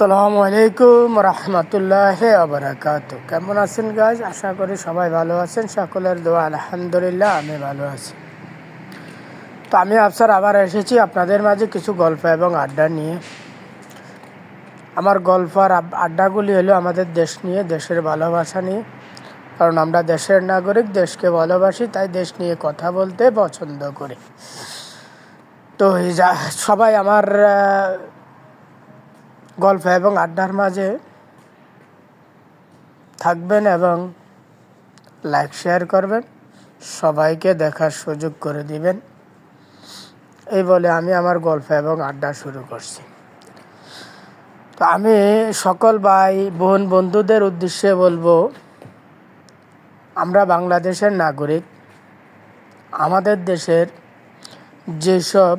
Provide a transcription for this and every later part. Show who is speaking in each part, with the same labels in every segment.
Speaker 1: সালামু আলাইকুম রহমতুল্লাহ আবরাকাত কেমন আছেন গাছ আশা করি সবাই ভালো আছেন। সকলের দোয়া, আলহামদুলিল্লাহ, আমি ভালো আছি। তো আমি আফসার আবার এসেছি আপনাদের মাঝে কিছু গল্প এবং আড্ডা নিয়ে। আমার গল্প আর আড্ডাগুলি হলো আমাদের দেশ নিয়ে, দেশের ভালোবাসা নিয়ে। কারণ আমরা দেশের নাগরিক, দেশকে ভালোবাসি, তাই দেশ নিয়ে কথা বলতে পছন্দ করি। তো সবাই আমার গল্প এবং আড্ডার মাঝে থাকবেন এবং লাইক, শেয়ার করবেন। সবাইকে দেখার সুযোগ করে দিবেন। এই বলে আমি আমার গল্প এবং আড্ডা শুরু করছি। তো আমি সকল ভাই বোন বন্ধুদের উদ্দেশ্যে বলব, আমরা বাংলাদেশের নাগরিক, আমাদের দেশের যেসব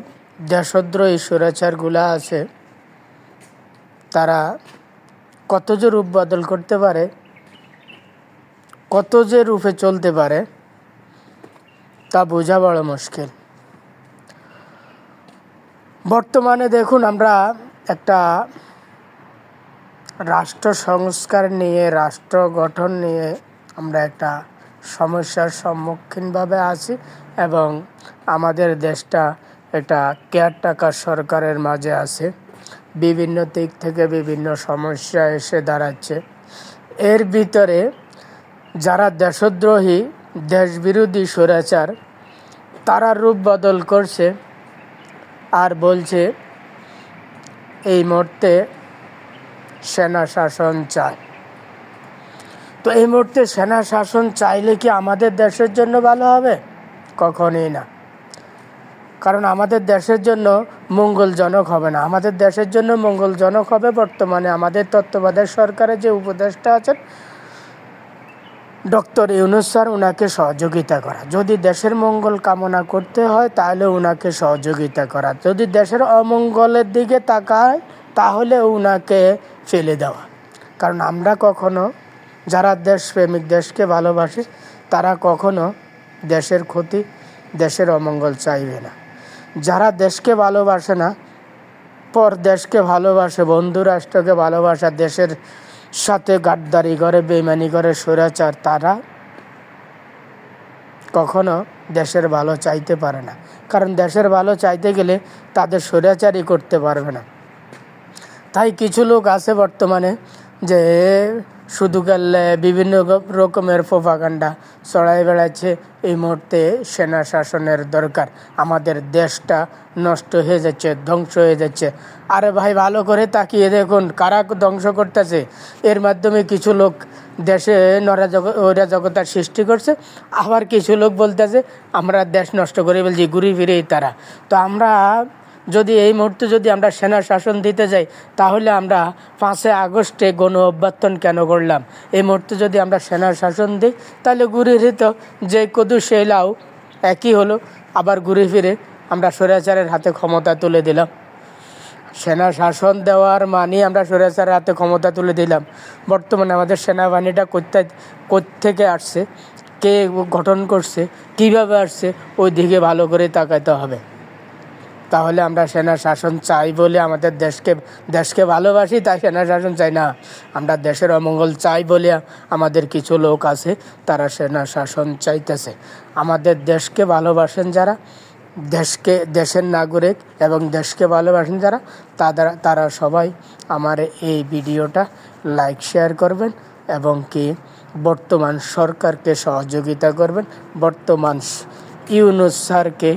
Speaker 1: দেশদ্রোহী সুরাচারগুলো আছে তারা কত যে রূপ বদল করতে পারে, কত যে রূপে চলতে পারে, তা বোঝা বড় মুশকিল। বর্তমানে দেখুন আমরা একটা রাষ্ট্র সংস্কার নিয়ে, রাষ্ট্র গঠন নিয়ে আমরা একটা সমস্যার সম্মুখীনভাবে আছি এবং আমাদের দেশটা একটা কেয়ারটাকার সরকারের মাঝে আছে। বিভিন্ন দিক থেকে বিভিন্ন সমস্যা এসে দাঁড়াচ্ছে। এর ভিতরে যারা দেশদ্রোহী, দেশবিরোধী স্বৈরাচার, তারা রূপ বদল করছে আর বলছে, এই মুহূর্তে সেনা শাসন চায় তো এই মুহূর্তে সেনা শাসন চাইলে কি আমাদের দেশের জন্য ভালো হবে? কখনই না। কারণ আমাদের দেশের জন্য মঙ্গলজনক হবে না। আমাদের দেশের জন্য মঙ্গলজনক হবে বর্তমানে আমাদের তত্ত্বাবধায়ক সরকারের যে উপদেষ্টা আছেন ডক্টর ইউনুস স্যার ওনাকে সহযোগিতা করা। যদি দেশের মঙ্গল কামনা করতে হয়, তাহলে ওনাকে সহযোগিতা করা। যদি দেশের অমঙ্গলের দিকে তাকায়, তাহলে ওনাকে ফেলে দেওয়া। কারণ আমরা কখনো, যারা দেশপ্রেমিক, দেশকে ভালোবাসে, তারা কখনো দেশের ক্ষতি, দেশের অমঙ্গল চাইবে না। যারা দেশকে ভালোবাসে না, পর দেশকে ভালোবাসে, বন্ধু রাষ্ট্রকে ভালোবাসা, দেশের সাথে গাদ্দারি করে, বেইমানি করে, স্বৈরাচার, তারা কখনো দেশের ভালো চাইতে পারে না। কারণ দেশের ভালো চাইতে গেলে তাদের স্বৈরাচারই করতে পারবে না। তাই কিছু লোক আছে বর্তমানে যে শুধু গেলে বিভিন্ন রকমের প্রোপাগান্ডা চড়াই বেড়াচ্ছে। এই মুহূর্তে সেনা শাসনের দরকার। আমাদের দেশটা নষ্ট হয়ে যাচ্ছে, ধ্বংস হয়ে যাচ্ছে। আরে ভাই, ভালো করে তাকিয়ে দেখুন, কারা ধ্বংস করতেছে। এর মাধ্যমে কিছু লোক দেশে নরা জগ জগতার সৃষ্টি করছে। আবার কিছু লোক বলতেছে, আমরা দেশ নষ্ট করে ফেলছি, ঘুরে ফিরেই তারা। তো আমরা যদি এই মুহূর্তে যদি আমরা সেনা শাসন দিতে যাই, তাহলে আমরা পাঁচই আগস্টে গণ অভ্যর্থন কেন করলাম? এই মুহূর্তে যদি আমরা সেনা শাসন দিই, তাহলে ঘুরে যে কদু সেই একই হলো। আবার ঘুরে ফিরে আমরা স্বৈরাচারের হাতে ক্ষমতা তুলে দিলাম। সেনা শাসন দেওয়ার মানে আমরা স্বৈরাচারের হাতে ক্ষমতা তুলে দিলাম। বর্তমানে আমাদের সেনাবাহিনীটা কোথায় থেকে আসছে? কে গঠন করছে? কীভাবে আসছে? ওই দিকে ভালো করে তাকাতে হবে। তাহলে আমরা সেনা শাসন চাই বলে আমাদের দেশকে দেশকে ভালোবাসি, তাই সেনা শাসন চাই না। আমরা দেশের অমঙ্গল চাই বলে আমাদের কিছু লোক আছে, তারা সেনা শাসন চাইতেছে। আমাদের দেশকে ভালোবাসেন যারা, দেশকে, দেশের নাগরিক এবং দেশকে ভালোবাসেন যারা তারা তারা সবাই আমার এই ভিডিওটা লাইক, শেয়ার করবেন এবং কি বর্তমান সরকারকে সহযোগিতা করবেন। বর্তমান ইউনুস স্যারকে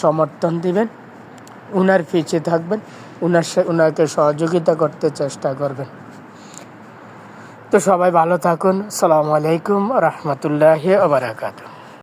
Speaker 1: সমর্থন দিবেন, উনার পিছিয়ে থাকবেন, উনার উনাকে সহযোগিতা করতে চেষ্টা করবেন। তো সবাই ভালো থাকুন। সালামু আলাইকুম রহমতুল্লাহ আবরাকাতু